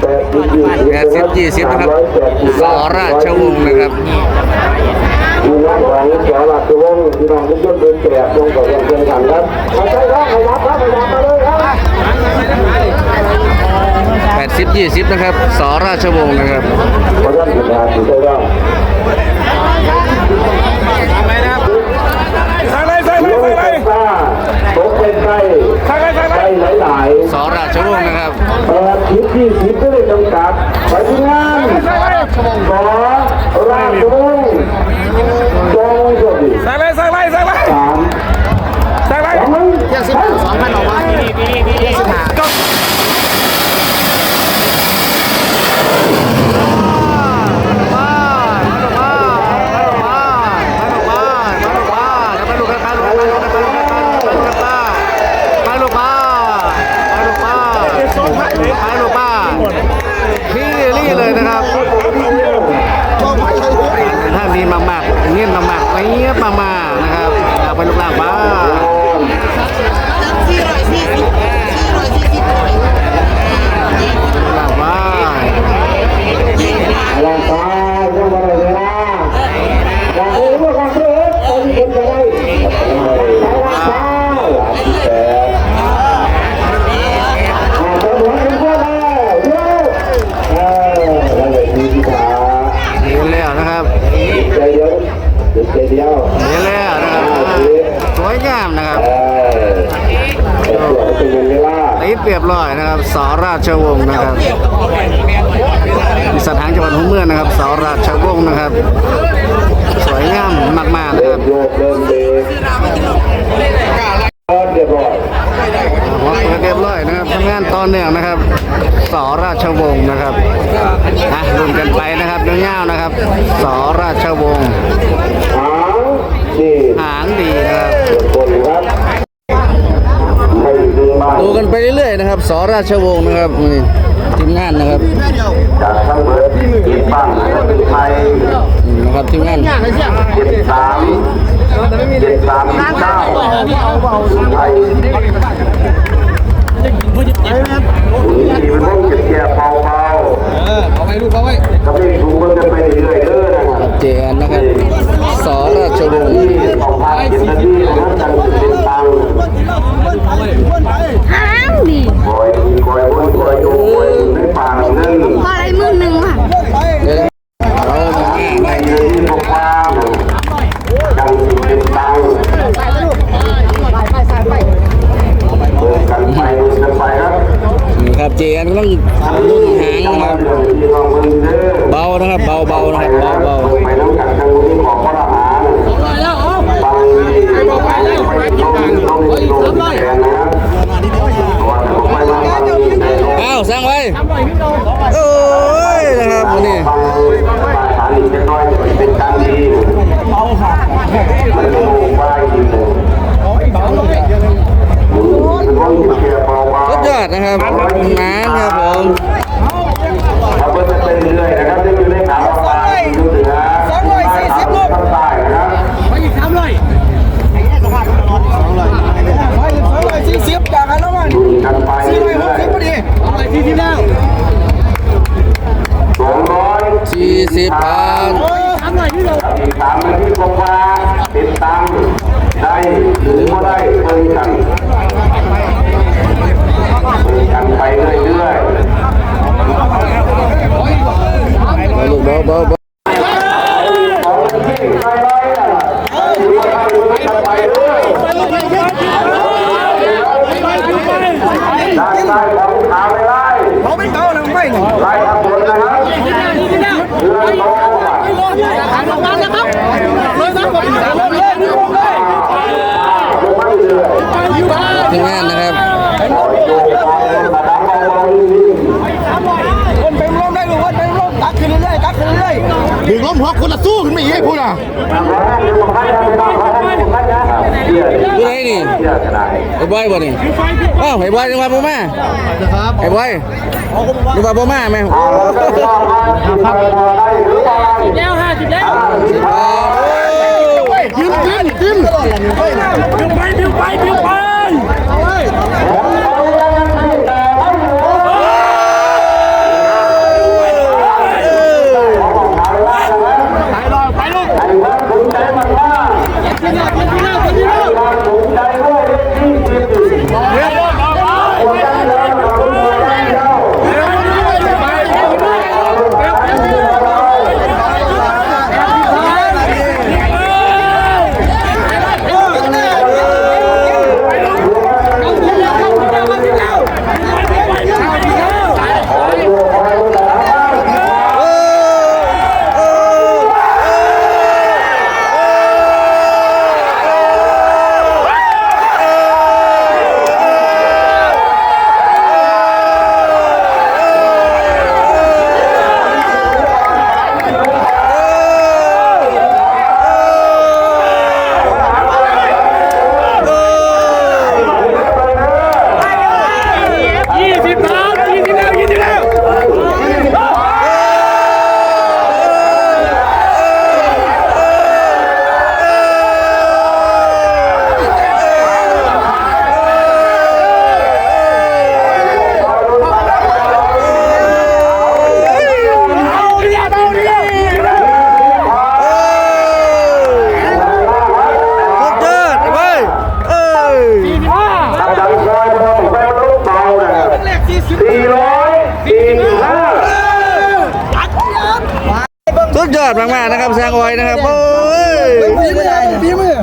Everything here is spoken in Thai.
แปดสิบยี่สิบแปดสิบยี่สิบนะครับสอราชวงศ์นะครับมีงานของสอราชวงศ์ที่น้องทุกคนเป็นแก่ลงกับยังเป็นกันครับมาใช้ครับขยับครับขยับมาเลยครับแปดสิบยี่สิบนะครับสอราชวงศ์นะครับ ขอท่านผู้ชมที่ได้รับ ใส่เลยใส่เลย ลูก ใส่เลย เป็นซ่าตกเป็นไส้ ใส่เลยใส่เลย ไส้หลาย สอราชวงศ์นะครับ ๆแปดสิบยี่สิบก็ได้จำกัดไปที่งานสอราชวงศ์จงสวัสดี ใส่เลยใส่เลยใส่เลย สาม ใส่เลย สองหนึ่ง เที่ยงสิบสองพันออกมาเที่ยงสิบห้า เลยนะครับ ถ้ามีมากๆเนียนมากๆเนี้ยมากๆนะครับเอาไปลูกหลานบ้า ลาตีเปรียบร้อยนะครับสอราชวงศ์นะครับมีสถานจังหวัดหัวเมืองนะครับสอราชวงศ์นะครับ สวยงามมากๆนะเริ่ครัมบโยกเริ่มเบรกเออเรียบร้อยหัวเปิดเรียบร้อยนะครับทำงานต่อเนื่องนะครับสอราชวงศ์นะครับอะรุ่นกันไปนะครับยาวๆนะครับสอราชวงศ์หางนี่หางดีนะครับเปิด ดีมากดูกันไปเรื่อยๆนะครับสอราชวงศ์นะครับนี่ทีมงานนะครับจากทั้งเบิร์ดติดตั้งและเป็นไทยนี่นะครับทีมงานเจ็ดสามเจ็ดสามเก้าไทยที่มันต้องเก็บแก่เบาเบาเอาไปลูกเอาไว้ก็ไม่ถูกมันจะไปเรื่อยๆเด้อนะครับเจนนะครับสอราชวงศ์ที่ออกมาเก็บนาทีนะครับจังเป็นตังค์หางดิคอยคอยวนคอยดูคอยในป่านั่นพออะไรมือหนึ่งอะเดี๋ยวเราในเรื่องที่บอกว่าจังเป็นตังค์เปิดกันไปกันไปครับนี่ครับเจนต้องรุ่นหางนะครับที่น้องมึงเด้อเบานะครับ เบาเบาๆนะครับ เบาเบา ยสี่สิบพันสามร้อยที่เราอีกสามนาทีกว่าติดตังได้หรือไม่ได้เพิ่มกันเพิ่มกันไปเรื่อยเบาลูกเบาเบาเบา ๆเอาที่ไปไปอะอยู่ไปอยู่ไปเรื่อยได้ได้ของขาไม่ไล่ เขาไม่เก่าแล้วไม่หนึ่ง ไล่ทางบนนะครับเรื่องโตอะ สองพันนะครับเลยนะผมสามพันเลยนี่ผมเลย ลงมาเรื่อย ทีมงานนะครับ ๆโอ้ยโยกไปมาดังเบาๆนิ่งๆ คนเป็นลมได้หรือว่าเป็นลมตักขึ้นเรื่อยๆตักขึ้นเรื่อยๆดึงลมหัวคนละสู้ขึ้นมาอีกให้พูดอะดูไหนนี่ไอ้บอยบ่นี่อ้าวไอ้บอยนึกว่าบ่มาไอ้บอยนึกว่าบ่มาไหมแล้วห้าสิบแล้ว ดยอดมากๆนะครับแซงออยนะครับโอ้ยพี่มือพี่มือ